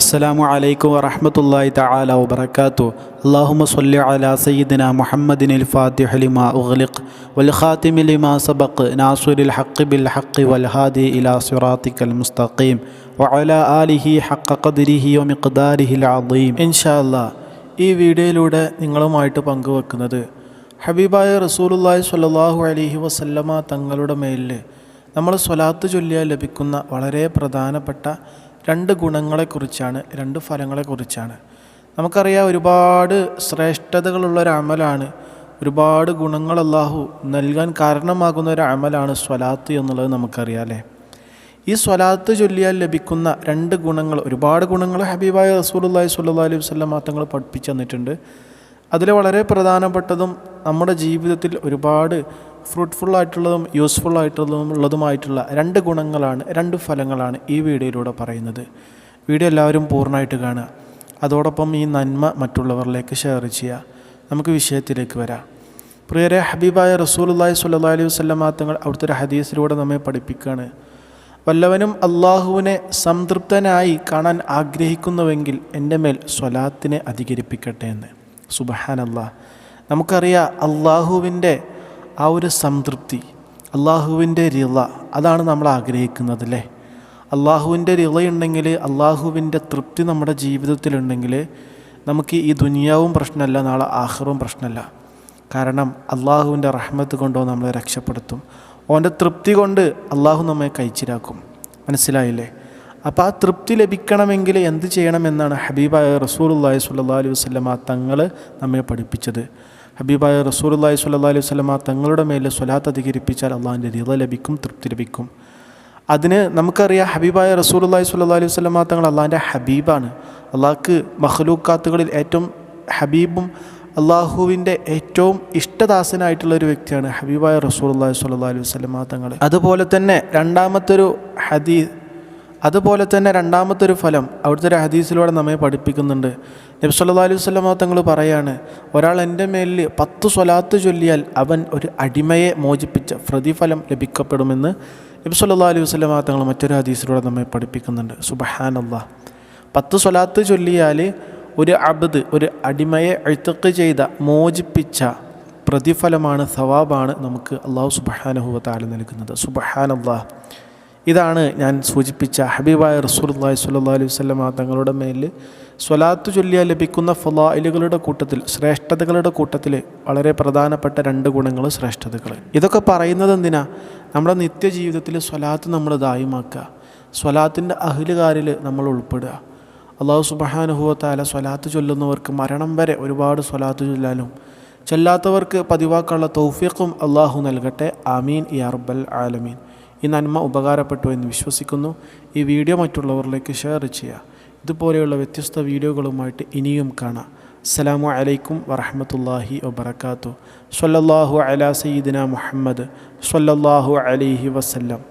അസ്സാം വലൈക്കും വറഹമത്തല്ലാ തആല വബർക്കാത്തു അള്ളാഹുമ സല്ലി അലാ സയ്യിദിന മുഹമ്മദിൻ അൽ ഫാത്തിഹ ലിമാ ഉഗ്ലിഖ് വൽ ഖാതിമി ലിമാ സബഖ് നാസുരിൽ ഹഖ് ബിൽ ഹഖ് വൽ ഹാദി ഇലാ സിറാത്തിക്കൽ മുസ്തഖീം വഅലാ ആലിഹി ഹഖ ഖദ്രിഹി വമിഖ്ദാരിഹിൽ അളീം ഇൻഷാ അല്ലാ ഈ വീഡിയോയിലൂടെ നിങ്ങളുമായിട്ട് പങ്കുവെക്കുന്നത് ഹബീബായ റസൂലുള്ളാഹി സ്വല്ലല്ലാഹു അലഹി വസല്ലമ തങ്ങളുടെ മേലിൽ നമ്മൾ സ്വലാത്ത് ചൊല്ലിയാൽ ലഭിക്കുന്ന വളരെ പ്രധാനപ്പെട്ട രണ്ട് ഗുണങ്ങളെക്കുറിച്ചാണ് രണ്ട് ഫലങ്ങളെക്കുറിച്ചാണ്. നമുക്കറിയാം ഒരുപാട് ശ്രേഷ്ഠതകളുള്ള ഒരു അമലാണ് ഒരുപാട് ഗുണങ്ങൾ അള്ളാഹു നൽകാൻ കാരണമാകുന്ന ഒരു അമലാണ് സ്വലാത്ത് എന്നുള്ളത് നമുക്കറിയാം അല്ലേ? ഈ സ്വലാത്ത് ചൊല്ലിയാൽ ലഭിക്കുന്ന രണ്ട് ഗുണങ്ങൾ ഒരുപാട് ഗുണങ്ങൾ ഹബീബായ റസൂലുള്ളാഹി സ്വല്ലല്ലാഹി അലൈഹി വസല്ലം തങ്ങൾ പഠിപ്പിച്ചു തന്നിട്ടുണ്ട്. അതിൽ വളരെ പ്രധാനപ്പെട്ടതും നമ്മുടെ ജീവിതത്തിൽ ഒരുപാട് ഫ്രൂട്ട്ഫുള്ളായിട്ടുള്ളതും യൂസ്ഫുള്ളായിട്ടുള്ളതും ഉള്ളതുമായിട്ടുള്ള രണ്ട് ഗുണങ്ങളാണ് രണ്ട് ഫലങ്ങളാണ് ഈ വീഡിയോയിലൂടെ പറയുന്നത്. വീഡിയോ എല്ലാവരും പൂർണമായിട്ട് കാണുക. അതോടൊപ്പം ഈ നന്മ മറ്റുള്ളവരിലേക്ക് ഷെയർ ചെയ്യുക. നമുക്ക് വിഷയത്തിലേക്ക് വരാം. പ്രിയരെ ഹബീബായ റസൂലുള്ളാഹി സ്വല്ലല്ലാഹി അലൈഹി തങ്ങൾ അവിടുത്തെ ഒരു ഹദീസിലൂടെ നമ്മെ പഠിപ്പിക്കുകയാണ്. വല്ലവനും അള്ളാഹുവിനെ സംതൃപ്തനായി കാണാൻ ആഗ്രഹിക്കുന്നുവെങ്കിൽ എന്റെ മേൽ സ്വലാത്തിനെ അധികരിപ്പിക്കട്ടെ എന്ന്. അള്ളാഹ് നമുക്കറിയാം അള്ളാഹുവിന്റെ ആ ഒരു സംതൃപ്തി അള്ളാഹുവിന്റെ റിള അതാണ് നമ്മൾ ആഗ്രഹിക്കുന്നത് അല്ലേ? അള്ളാഹുവിന്റെ റിളയുണ്ടെങ്കിൽ അള്ളാഹുവിന്റെ തൃപ്തി നമ്മുടെ ജീവിതത്തിലുണ്ടെങ്കിൽ നമുക്ക് ഈ ദുനിയാവും പ്രശ്നമല്ല നാളെ ആഹ്റവും പ്രശ്നമല്ല. കാരണം അള്ളാഹുവിന്റെ റഹ്മത്ത് കൊണ്ടോ നമ്മളെ രക്ഷപ്പെടുത്തും. ഓന്റെ തൃപ്തി കൊണ്ട് അള്ളാഹു നമ്മെ കഴിച്ചിരാക്കും മനസ്സിലായില്ലേ? അപ്പോൾ ആ തൃപ്തി ലഭിക്കണമെങ്കിൽ എന്ത് ചെയ്യണമെന്നാണ് ഹബീബായ റസൂലുള്ളാഹി സ്വല്ലല്ലാഹി അലൈഹി വസ്ലമ തങ്ങൾ നമ്മെ പഠിപ്പിച്ചത്. ഹബീബായ റസൂലുള്ളാഹി സ്വല്ലല്ലാഹി അലൈഹി വസ്ലമ തങ്ങളുടെ മേലെ സ്വലാത്ത് അധികരിപ്പിച്ചാൽ അള്ളാഹിന്റെ രീത ലഭിക്കും തൃപ്തി ലഭിക്കും. അതിന് നമുക്കറിയാം ഹബീബായ റസൂലുള്ളാഹി സ്വല്ലല്ലാഹി അലൈഹി വസ്ലമ തങ്ങൾ അള്ളാഹിന്റെ ഹബീബാണ്. അള്ളാഹ്ക്ക് മഹ്ലൂക്കാത്തുകളിൽ ഏറ്റവും ഹബീബും അള്ളാഹുവിന്റെ ഏറ്റവും ഇഷ്ടദാസനായിട്ടുള്ള ഒരു വ്യക്തിയാണ് ഹബീബായ റസൂലുള്ളാഹി സ്വല്ലല്ലാഹി അലൈഹി വസ്ലമ തങ്ങൾ. അതുപോലെ തന്നെ രണ്ടാമത്തൊരു ഹദീസ് അതുപോലെ തന്നെ രണ്ടാമത്തെ ഒരു ഫലം അവിടുത്തെ ഒരു ഹദീസിലൂടെ നമ്മെ പഠിപ്പിക്കുന്നുണ്ട്. നബി സല്ലല്ലാഹു അലൈഹി വസല്ലമ തങ്ങൾ പറയാണ് ഒരാൾ എന്റെ മേലിൽ പത്ത് സ്വലാത്ത് ചൊല്ലിയാൽ അവൻ ഒരു അടിമയെ മോചിപ്പിച്ച പ്രതിഫലം ലഭിക്കപ്പെടുമെന്ന് നബി സല്ലല്ലാഹു അലൈഹി വസല്ലമ തങ്ങൾ മറ്റൊരു ഹദീസിലൂടെ നമ്മെ പഠിപ്പിക്കുന്നുണ്ട്. സുബഹാനല്ലാഹ് പത്ത് സ്വലാത്ത് ചൊല്ലിയാൽ ഒരു അബദ് ഒരു അടിമയെ എഴുത്തക്ക് ചെയ്ത മോചിപ്പിച്ച പ്രതിഫലമാണ് സവാബാണ് നമുക്ക് അള്ളാഹു സുബഹാനഹുവ താല നൽകുന്നത്. സുബഹാനല്ലാഹ് ഇതാണ് ഞാൻ സൂചിപ്പിച്ച ഹബീബായ റസൂലുള്ളാഹി സ്വല്ലല്ലാഹി അലൈഹി വസല്ലമ തങ്ങളുടെ മേൽ സ്വലാത്തു ചൊല്ലിയാൽ ലഭിക്കുന്ന ഫലായിലുകളുടെ കൂട്ടത്തിൽ ശ്രേഷ്ഠതകളുടെ കൂട്ടത്തിൽ വളരെ പ്രധാനപ്പെട്ട രണ്ട് ഗുണങ്ങൾ ശ്രേഷ്ഠതകൾ. ഇതൊക്കെ പറയുന്നത് എന്തിനാ? നമ്മുടെ നിത്യജീവിതത്തിൽ സ്വലാത്ത് നമ്മൾ ദായമാക്കുക. സ്വലാത്തിന്റെ അഹിലുകാരിൽ നമ്മൾ ഉൾപ്പെടുക. അള്ളാഹു സുബഹാനുഭവത്താല സ്വലാത്ത് ചൊല്ലുന്നവർക്ക് മരണം വരെ ഒരുപാട് സ്വലാത്ത് ചൊല്ലാനും ചൊല്ലാത്തവർക്ക് പതിവാക്കാനുള്ള തൗഫീഖും അള്ളാഹു നൽകട്ടെ. ആമീൻ റബ്ബൽ ആലമീൻ. ഈ നന്മ ഉപകാരപ്പെട്ടു എന്ന് വിശ്വസിക്കുന്നു. ഈ വീഡിയോ മറ്റുള്ളവരിലേക്ക് ഷെയർ ചെയ്യുക. ഇതുപോലെയുള്ള വ്യത്യസ്ത വീഡിയോകളുമായിട്ട് ഇനിയും കാണാം. അസ്സലാമു അലൈക്കും വറഹമത്തല്ലാഹി വബർക്കാത്തു സല്ലല്ലാഹു അലാ സയ്യിദിന മുഹമ്മദ് സല്ലാഹു അലൈഹി വസല്ലം.